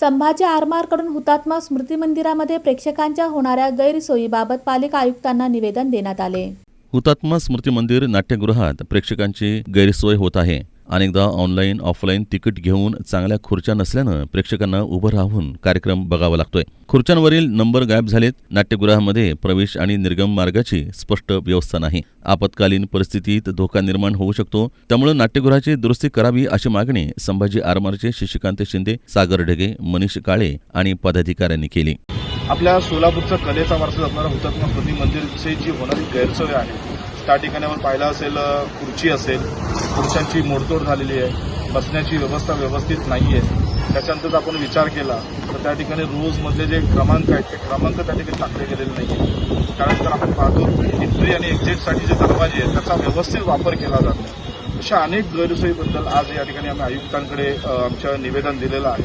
संभाजी आरमारकडून हुतात्मा स्मृती मंदिरामध्ये प्रेक्षकांच्या होणाऱ्या गैरसोयीबाबत पालिका आयुक्तांना निवेदन देण्यात आले. हुतात्मा स्मृती मंदिर नाट्यगृहात प्रेक्षकांची गैरसोय होत आहे. अनेकदा ऑनलाईन ऑफलाईन तिकीट घेऊन चांगल्या खुर्च्या नसल्यानं प्रेक्षकांना उभं राहून कार्यक्रम बघावा लागतोय. खुर्च्यांवरील नंबर गायब झालेत. नाट्यगृहामध्ये प्रवेश आणि निर्गम मार्गाची स्पष्ट व्यवस्था नाही. आपत्कालीन परिस्थितीत धोका निर्माण होऊ शकतो. त्यामुळे नाट्यगृहाची दुरुस्ती करावी अशी मागणी संभाजी आरमारचे शशिकांत शिंदे सागर ढगे मनीष काळे आणि पदाधिकाऱ्यांनी केली. आपल्या सोलापूरचा कलेचा वारसा जपणारा हुतात्मा स्मृती मंदिरची जी होणारी गैरसोय आहे त्या ठिकाणी आपण पाहिलं असेल खुर्ची असेल खुर्च्यांची मोडतोड झालेली आहे बसण्याची व्यवस्था व्यवस्थित नाही आहे त्याच्यानंतर आपण विचार केला तर त्या ठिकाणी रोजमधले जे क्रमांक आहेत ते क्रमांक त्या ठिकाणी टाकले गेलेले नाही आहेत त्यानंतर आपण पाहतो एंट्री आणि एक्झिटसाठी जे दरवाजे आहेत त्याचा व्यवस्थित वापर केला जात नाही. अशा अनेक गैरसोयीबद्दल आज या ठिकाणी आम्ही आयुक्तांकडे आमच्या आमचं निवेदन दिलेलं आहे.